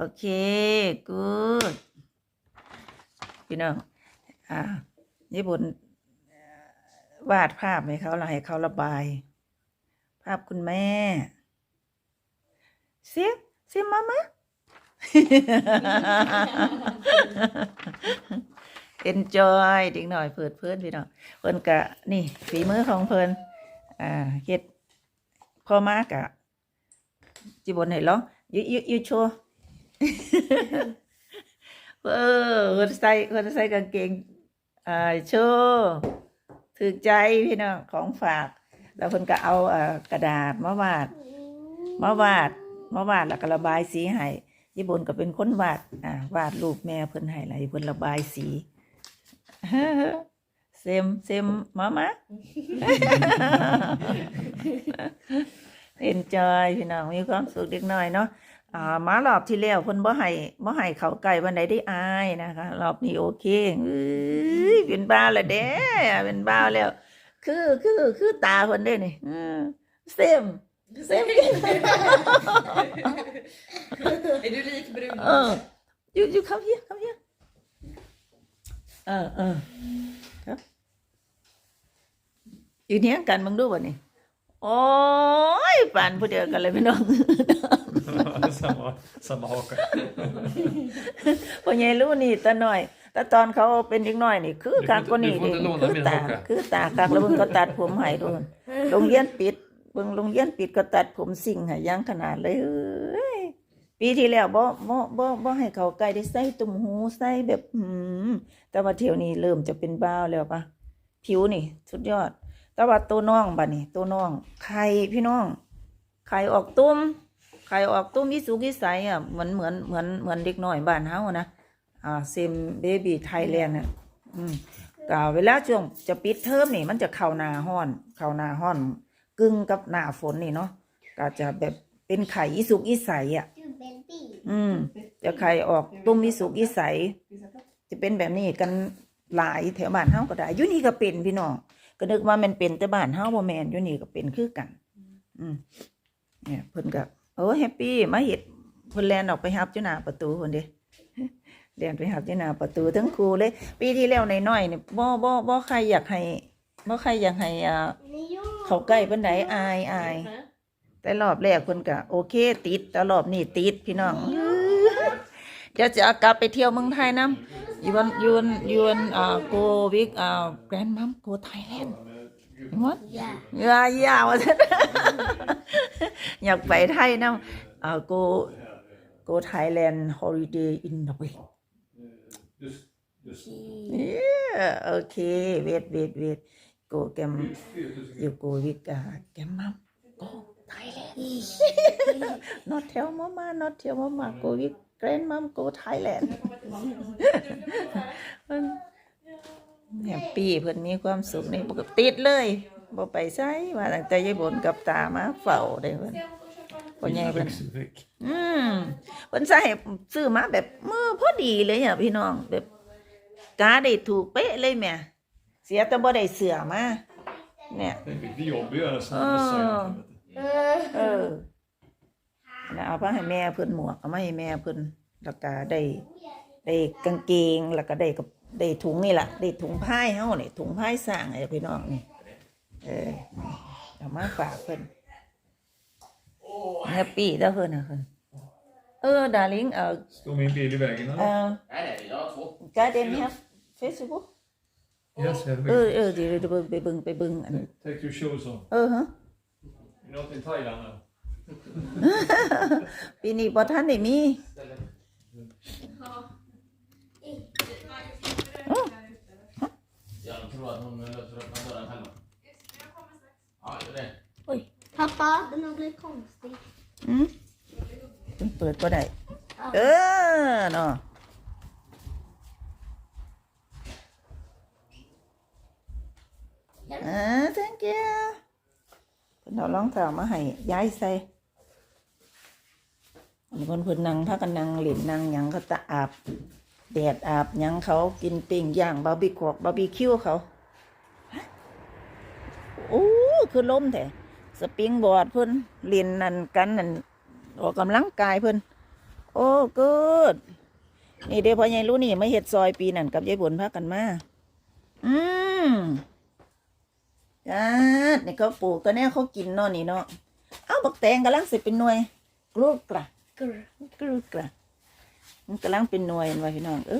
โอเคกูดพี่น้องอ่าญี่ปุ่นวาดภาพให้เขาแล้วให้เขาระบาย ภาพคุณแม่เสียเสียมามาเอ็นจอยเด็กหน่อยเปิดเพื่อนพี่น้องเพิ่นกะ นี่ ฝีมือของเพิ่นอ่าเฮ็ดพ่อมากะ จิบนให้ร้องยูยูยูโชว์ เออคนใส่คนใส่กางเกงอ่าโชว์ถือใจพี่น้องของฝาก แล้วเพิ่นก็เอาเอ่กระดาษมาวาดมาวาดมาวาดแล้วก็ระบายสีให้ญี่ปุ่นก็เป็นคนวาดอ่าวาดรูปแม่เพิ่นให้อะไรเพิ่นระบายสีเซมเซมมามาเอ็นจอยพี่น้องมีความสุขเด็กน้อยเนาะ อ่ามารอบที่แล้วเพิ่นบ่ให้บ่ให้เข้าใกล้วันใดได้อายนะคะรอบนี้โอเคเอ้ยเป็นบ้าวแล้วเด้เป็นบ้าวแล้ว คือคือคือตาเพิ่นเด้นี่เออเซมเซม Är du lik Bruno? เออ you you come here come here เออเออครับยืนเทียงกันมึงดูบ่นี่โอ้ ยป่านผู้เดียวกันเลยพี่น้อง samma, samma haka. พ่อใหญ่รู้นี่ตาหน่อย แต่ตอนเขาเป็นเด็กน้อยนี่ คือคักกว่านี่ Du får ดิ inte låna คือ min ตา haka. คือตาคักแล้วเบิ่งก็ตัดผมให้โดนโรงเรียนปิดเบิ่งโรงเรียนปิดก็ตัดผมสิ่งให้อยังขนาดเลยเอ้ยปีที่แล้วบ่บ่บ่บ่ให้เขาใกล้ได้ใส่ตุ่มหูใส่แบบหืมแต่ว่าเที่ยวนี้เริ่มจะเป็นบ้าวแล้วปะผิวนี่ สุดยอด แต่ว่าตัวน้องบัดนี้ตัวน้องไข่พี่น้อง ไข่ออกตุ้มไข่ออกตุ้มวิสุกิสัยอะเหมือนเหมือนเหมือนเหมือนเด็กหน้อยบ้านเฮานะอ่าเซมเบบี้ไทยแลนด์น่ะอืมก็เวลาช่วงจะปิดเทอมนี่ มันจะเข้าหน้าห้อน เข้าหน้าห้อน กึ่งกับหน้าฝนนี่เนาะก็จะแบบเป็นไข่อีสุกอีใสอะ อืม จะไข่ออกตุ้มอีสุกอีใส จะเป็นแบบนี้กันหลายแถวบ้านเฮาก็ได้ยูนี่ก็เป็นพี่น้องก็นึกว่ามันเป็นแต่บ้านเฮาบ่แมนอยู่นี่ก็เป็นคือกัน อืม เนี่ยเพิ่นก็โอ้แฮปปี้มาเฮ็ดเพิ่นแลนออกไปรับอยู่หน้าประตูเพิ่นเด้เรียนไปหับที่หน้าประตูทั้งครูเลย ปีที่แล้วในน้อยเนี่ยบ่บ่บ่ใครอยากให้บ่ใครอยากให้อ่าเขาใกล้ปานใดอายอายแต่รอบแรกเพิ่นก็โอเค ติดแต่รอบนี้ติดพี่น้องเดี๋ยวจะกลับไปเที่ยวเมืองไทยนํยูนยูนยูนอ่าโกวิกอ่าแกรนด์มัมโกไทยแลนด์ วัดอย่าอย่าอย่าว่าซั่นอยากไปไทยนํอ่าโกโกไทยแลนด์ฮอลิเดย์อินเดอะเว Just, just. Yeah, okay. Wait, wait, wait. Go gam. You go with uh, gam mom. Go Thailand. not tell mama, not tell mama. Go with grandmom. Go Thailand. แฮปปี้เพิ่นมีความสุขนี่บ่ก็ติดเลยบ่ไปไสว่าตั้งแต่ยายบนกับตามาเฝ้าได้เพิ่นพ่อใหญ่เพิ่นอืมเพิ่นใส่ซื้อมาแบบมือพอดีเลยอะพี่น้องแบบกาได้ถูกเป๊ะเลยแม่เสียแต่บ่ได้เสือมาเนี่ย Det är lite jobbigare som Ah. design. เออแล้วเอาไปให้แม่เพิ่นหมวกเอามาให้แม่เพิ่นแล้วก็ได้ได้กางเกงแล้วก็ได้กับ ได้ถุงนี่ล่ะได้ถุงผ้าเฮานี่ถุงผ้าสร้างไอ้พี่น้องนี่เออเอามาฝากเพิ่นแฮปปี้เด้อเพิ่นน่ะเพิ่นเออดาริงเออ Står min bil i vägen เอ eller? อ Nej, nej, jag har två. Garden have Facebook Yes, jag เออ vet. เออเดี๋ยวเดี๋ยวไปเบิ่งไปเบิ่งอัน Take your shoes on. เออฮะ You're not in Thailand now. ปีนี้บ่ทันได้มี Jag tror att hon löser upp den dörren själv. Ja, gör det. Pappa, den har blivit konstig. อืมเพิ่นเปิดบ่ได้เออเนาะอ่า thank you เพิ่นเอารองเท้ามาให้ยายใส่อันนี้เพิ่นเพิ่นนั่งพากันนั่งเล่นนั่งหยังก็ตะอาบแดดอาบหยังเขากินปิ้งย่างบาร์บีคอกบาร์บีคิวเขาโอ้คือล้มแท้ สปริงบอร์ดเพิ่นเล่นนั่นกันนั่นออกกำลังกายเพิ่นโอ้โอ้กูดนี่เดี๋ยวพอใหญ่รู้นี่มาเฮ็ดซอยปีนั่นกับยายบุญพากันมาอืมจ้าดนี่เขาปลูกตัวเนี้ยเขากินเนาะนี่เนาะเอาบักแตงกำลังสิเป็นหน่วยกรูกระ Grr. กรูกระมันกำลังเป็นหน่วยเห็นว่าพี่น้องเอ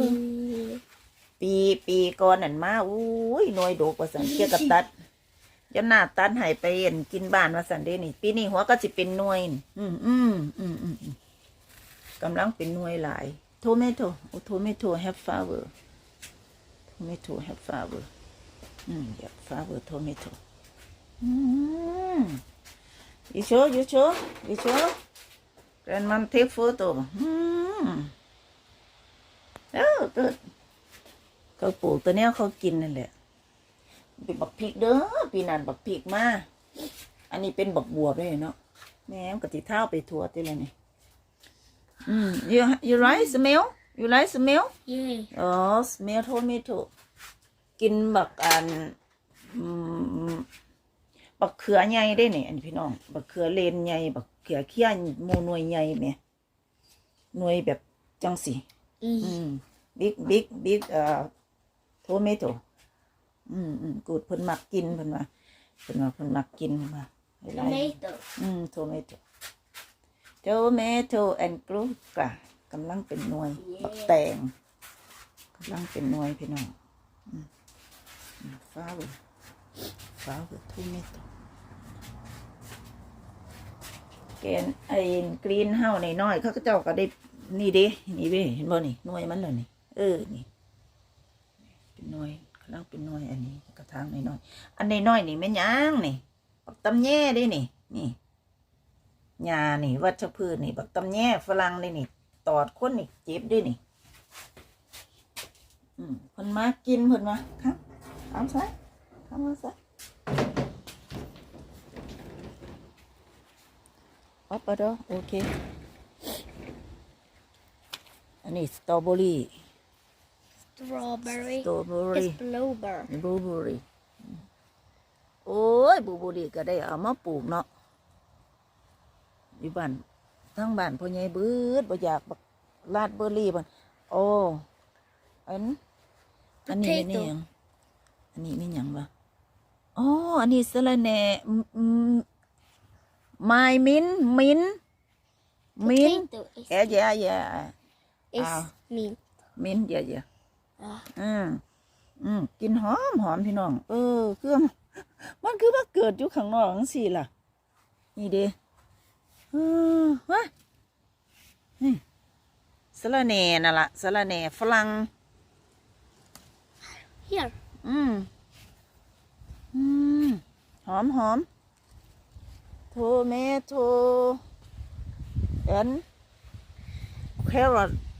อปีปีก่อนนั่นมาอุ้ยหน่วยโดกว่าสันเกี่ยวกับตัด ยาหน้าตัดให้ไปเห็นกินบ้านว่าสันเดนี่ ปีนี้หัวก็สิเป็นหน่วย อืมอืมอืมอืมกำลังเป็นหน่วยหลาย โทเมโตโอโทเมโต have flower tomato have flower อืม yeah flower tomato อืม you show you show you show grandmom take photo อืม oh good เขาปลูกตัวเนี้ยเขากินนั่นแหละ เป็นบักพริกเด้อปีนั้นบักพริกมาอันนี้เป็นบักบวบเลยเนาะแม่มนกะติเท้าไปทัวติเลยนี่อืม you you like smell you like smell Yeah. อ๋อ smell tomato กินบักอันอืมบักเขือใหญ่ได้นี่อันนี้พี่น้องบักเขือเลนใหญ่บักเขือเขี้ยนโมหน่วยใหญ่แหม่หน่วยแบบจังสิ Mm. อืมบิ๊กบิ๊กบิ๊กเอ่อโทเมโต อืมอืมกูดเพิ่นมักกินเพิ่นว่าเพิ่นว่าเพิ่นมักกินเพิ่นว่าหลายๆ Tomato. อืมโทเมโตโทเมโตแอนกรูกะกำลังเป็นหน่วยบักแตงกำลังเป็นหน่วยพี่น้องอืมอืมฟ้าวฟ้าวโทเมโตแกนไอ้กรีนเฮาในน้อยๆเขาก็เจ้าก็ได้นี่เด้นี่เด้เห็นบ่นี่หน่วยมันเลยนี่เออนี่เป็นหน่วย กำลังเป็นน่วยอันนี้กระถางน้อยๆอันน้อยๆนี่แม่นหยังนี่บักตำแย่เด้นี่ นี่ยานี่วัชพืชนี่บักตำแย่ฝรั่งเลยนี่ ตอดคนนี่เจ็บได้นี่อืมเพิ่นมากินเพิ่นมาครับทำซะทำมาซะออปะด้อโอเค อันนี้สตรอเบอรี่ Strawberry. สตรอเบอรี่ It's blueberry. บลูเบอรี่โอ้ยบลูเบอรี่ก็ได้เอามาปลูกเนาะอยู่บ้านทั้งบ้านพ่อใหญ่เบืดบ่อยากบักลาดเบอร์รี่มันโอ้อันอันนี้ไม่นี่หยังอันนี้ไม่หยังวะอ๋ออันนี้สะระแหน่ไม้มินมินมิน Potato is, แย่แย่แย่ is Ah. mint. มินแย่แย่ Ah. อืมอืมกลินหอมหอมพี่น้อง เออคือมันคือมาเกิดอยู่ข้างนอกจังซี่ล่ะ นี่เด้เออวะนี่สะระแหน่น่ะล่ะสะระแหน่ฝรั่ง Here. อืมอืมหอมหอมโทเมโตแอนแครอท Yeah.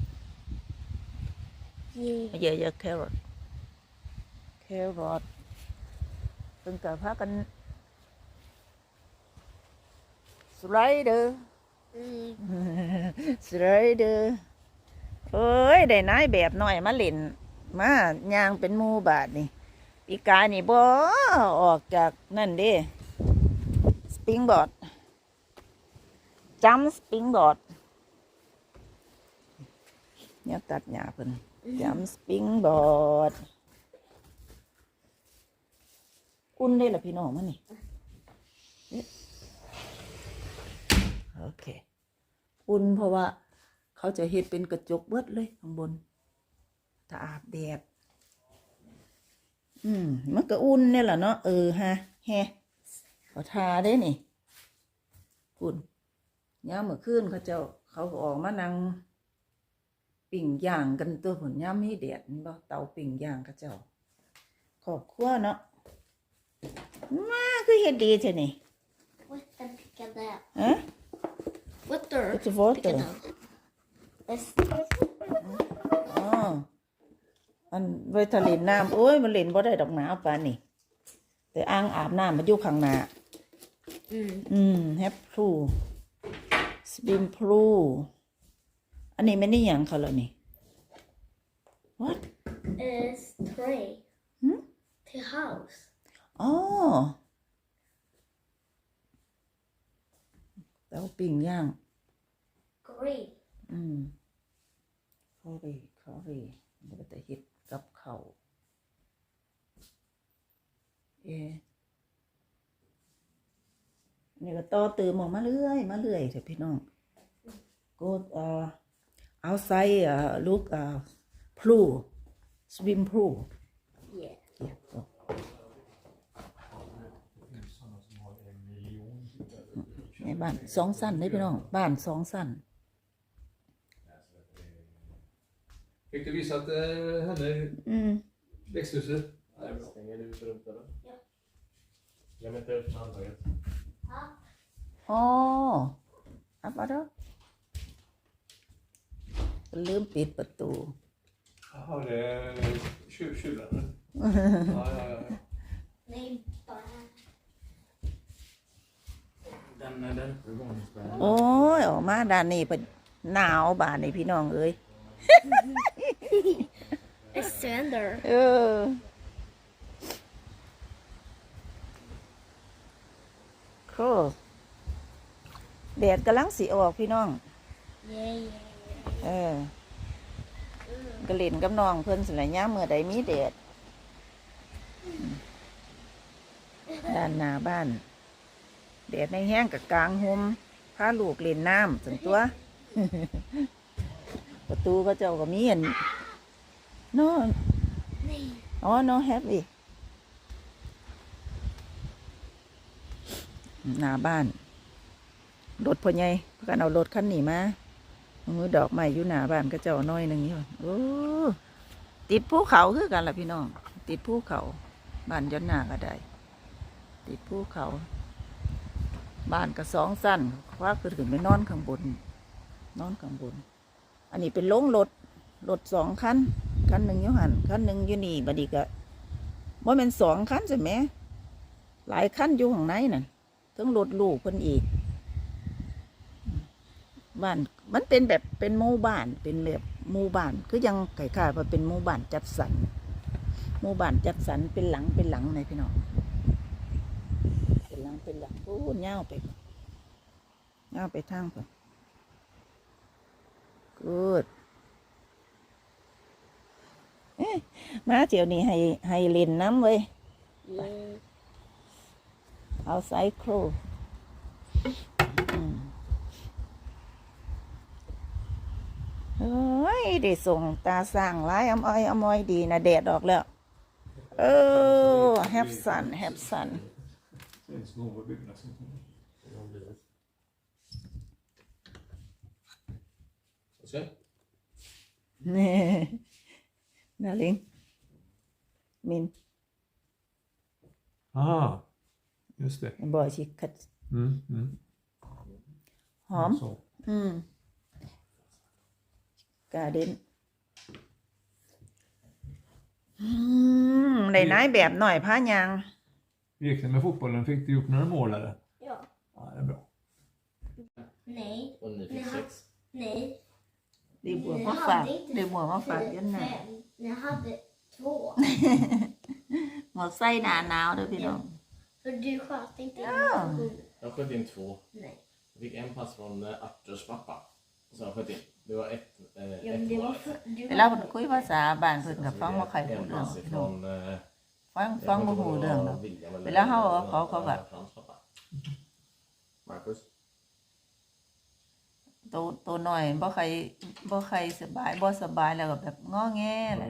เยอะเยอะแครอทแครอทเพิ่งกับพากันสไลเดอร์ Mm. สไลเดอร์เอ้ยได้นายแบบหน่อยมาเล่นมาย่างเป็นหมูบาทนี่ปีกายนี่บ่ออกจากนั่นเด้สปริงบอร์ดจัมสปริงบอร์ดเนี่ยตัดหญ้าเพิ่น จัมสปริงบอดอุ่นได้ละพี่น้องมันนี่โอเค อุ่นเพราะว่าเขาจะเฮ็ดเป็นกระจกเบิดเลยข้างบน ถ้าอาบแดด อืม มันก็อุ่นเนี่ยแหละเนาะ เออฮะแฮขอทาได้นี่ อุ่นย่าเมื่อคืนเขาเจ้าเขาออกมานั่ง ปิ่งย่างกันตัวผลย่ามมีแดดเห็นบ่เตาปิ่งย่างเขาเจ้า ขอบครัวเนาะมาคือเฮ็ดดีเท่านี่ What the pick of that? ฮะ Water. It's water. Pick it up. It's อ๋ออันไว้ทะเลนน้ำโอ้ยมันเล่นบ่ได้ดอกหนาวปานนี่ แต่อ่างอาบน้ำมันอยู่ข้างหน้า mm. อืมแฮปพลูสปิมพลู อันนี้ไม่ได้หยังเขาแล้วนี่ what It's tray. Hmm? To house. อ๋อเตาปิ้งย่าง Grow curry. อืมคอรีคอรีมันก็จะเฮ็ดกับเขาวเอะนี่ก็ต่อเติมออกมาเรื่อย มาเรื่อยเถอะพี่น้องก็เอ่อเอาไซเอ่อลูกเอ่อพลูสวิมพลู Yeah. ในบ้านสองสั้นได้พี่น้องบ้านสองสั้น Fick du visat eh, henne Mm. växthuset? Stänger du ut runt eller? Ja. Glöm inte öppna handtaget. อ๋ออับมาเด้อ ลืมปิดประตู Jaha, det är tju- tjuren. ja, ja, ja. Nej, bara. Den är där uppe i våningsspärren. โอ้ยออกมาด้านนี้เป็นหนาวบ้านนี่พี่น้องเอ้ย Ett sönder. เออ โคแดดกำลังสีออกพี่น้อง Yeah, เออกระเล่นกับน้องเพิ่นสิละย่ามเมื่อใดมีแดดอืมด้านหน้าบ้านแดดในแห้งกับกลางห่มพาลูกเล่นน้ำสันตัว ประตูก็เจ้าก็มีอันโน่น Nej. อ๋อ no happy หน้าบ้านรถพ่อใหญ่เพื่อกันเอารถคันนี้มา มือดอกไม้อยู่หน้าบ้านก็เจ้าน้อยหนึ่งอยู่โอ้ติดภูเขาคือกันล่ะพี่น้อง ติดภูเขาบ้านย้อนหน้าก็ได้ ติดภูเขาบ้านก็สองสั้นว่าคือขึ้นไปนอนข้างบน นอนข้างบน อันนี้เป็นโรงรถรถสองคันคันหนึ่งอยู่หันคันหนึ่งอยู่นี่บัดนี้ก็ว่าเป็นสองคันใช่ไหมหลายคันอยู่ข้างในนั่นทั้งรถลูกเพิ่นอีก บ้านมันเป็นแบบเป็นหมู่บ้านเป็นแบบหมู่บ้านคือยังไข่ข่ายๆว่าเป็นหมู่บ้านจัดสรรหมู่บ้านจัดสรรเป็นหลังเป็นหลังเลยพี่น้องเป็นหลังเป็นหลังโอ้เง่าวไปเง่าวไปทางไปกูดมาเที่ยวนี้ให้ให้เล่นน้ำเว้ย Yeah. เอาไซโครอืมเฮ้ ยได้ส่งตาสร้างร้ายอมอ้อยอมอ้อยดีนะแดดออกแล้ว เออแฮปสันแฮปสัน Det är en snål byggnadsingenjör. Det har blivit. Vad ska jag? นี่นาลิงมิน Ah, just det. บอยชิคัด Mm, mm. หอม Så. อืม กาเดนอืมได้นายแบบหน่อยผ้ายาง Hur gick det med fotbollen? Fick du gjort några mål eller? Ja. Ja, det är bra. Nej. Och ni fick Nej. sex. Nej. ได้บวก Ni มาฝาก hade inte ได้บวกมาฝาก fy- ยันหนา fem. Ni hade två. หมดไส้หนาหนาวเด้อพี่น้อง För du sköt inte in Ja. sju. Jag sköt in två. Nej. Jag fick en pass från eh, Arturs pappa. Och sen sköt in. Det var ett, eh, Ja, men ett det var mål. för, du เวลา hade- เพิ่นคุยภาษาบ้านเพิ่นก็ฟังบ่ค่อยรู้ En เรื่อง pass พี่น้อง ifrån... eh, ฟัง jag ฟัง kommer บ่ inte ฮู้ ihåg เรื่อง vad ดอก William eller- Vill jag ha eller- เขาเขาแบบ Frans pappa. Marcus. โตโตหน่อยบ่ใครบ่ใครสบายบ่สบายแล้วก็แบบง้อแงแหละ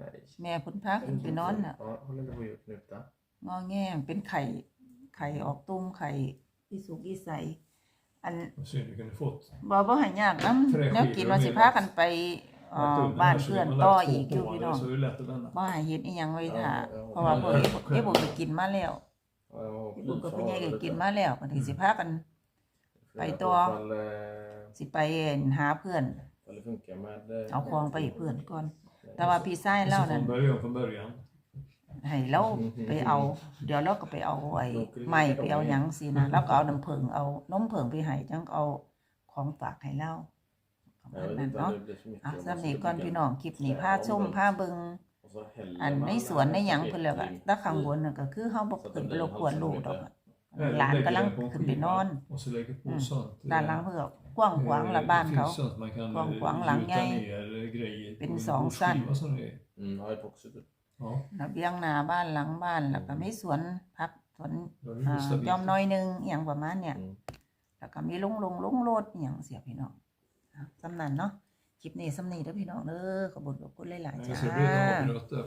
Nej. แม่เพิ่นพาขึ้นไปนอนน่ะ Ja, håller inte på att knuta. ง้อแงเป็นไข่ไข่ออกตุ้มไข่อีสุกอีใส อัน Vad synd, du kunde fått. บ่บ่ให้ยากนำแนวกินว่าสิพากันไปเอ่อ Lagt upp บ้าน den här så เพื่อน man ต่อ lagt อีก två อยู่ på พี่ den, น้อง så är det lätt att vända. บ่ให้เฮ็ดอีหยังไว้ท่า Ja, ja. เพราะว่าพวกนี้พวกนี้บ่ไปกินมาแล้ว Ja, jag var บุญกับ flyfar พี่ใหญ่ก็ lite. กินมาแล้วก็ถึงสิพากัน För att Baj i då. alla fall, eh, สิไปหาเพื่อน Eller funka med... eh, เอาของไปให้เพื่อนก่อน แต่ว่าพี่ชายเล่า Så นั่น ให้เราไปเอา เดี๋ยวเราก็ไปเอาไอ้ไม้ไปเอาหยังสินะแล้วก็เอาน้ำผึ้งเอานมผึ้งไปให้จังเอาของฝากให้เราประมาณ Jag vet นั้น inte เนาะ om det blir så mycket อะ om man สำนี skulle ก่อน bygga พี่น้องคลิปนี้พาชมพาเบิง och så häller อัน man ใน det สวน här ในหยัง paketet เพิ่นแล้วก็ in. ถ้าข้างบนน่ะก็คือเฮาบ่ขึ้นไปรบกวนลูกดอกอะ Eller หลาน lägger กำลัง den på en ขึ้นไปน skiva อน Och så lägger på Mm. sånt. ด้านหล่างเพิ่นก็กว้างขวางละบ้านเขา Det finns sånt man kan Quang- quang eh, lắng gjuta ngay. ner grejer Bên på sòng och săn. skiva som det är. Mm, ja, epoxy typ. Ja, ระเบียงหน้าบ้านหลังบ้านแล้วก็มีสวนพักสวน då är อ่า det stabilt. ยอมน้อยหนึงอหย่างประมาณเนี่ยอืมแล้วก็มีลงลงลงโลดอหย่างเสียพี่น้องอะสำนันเนาะคลิปนี้สำนีเด้อพี่น้องเด้อขอบคุณขอบคุณหลายๆ Jag จ้า ska bryta avbrott där.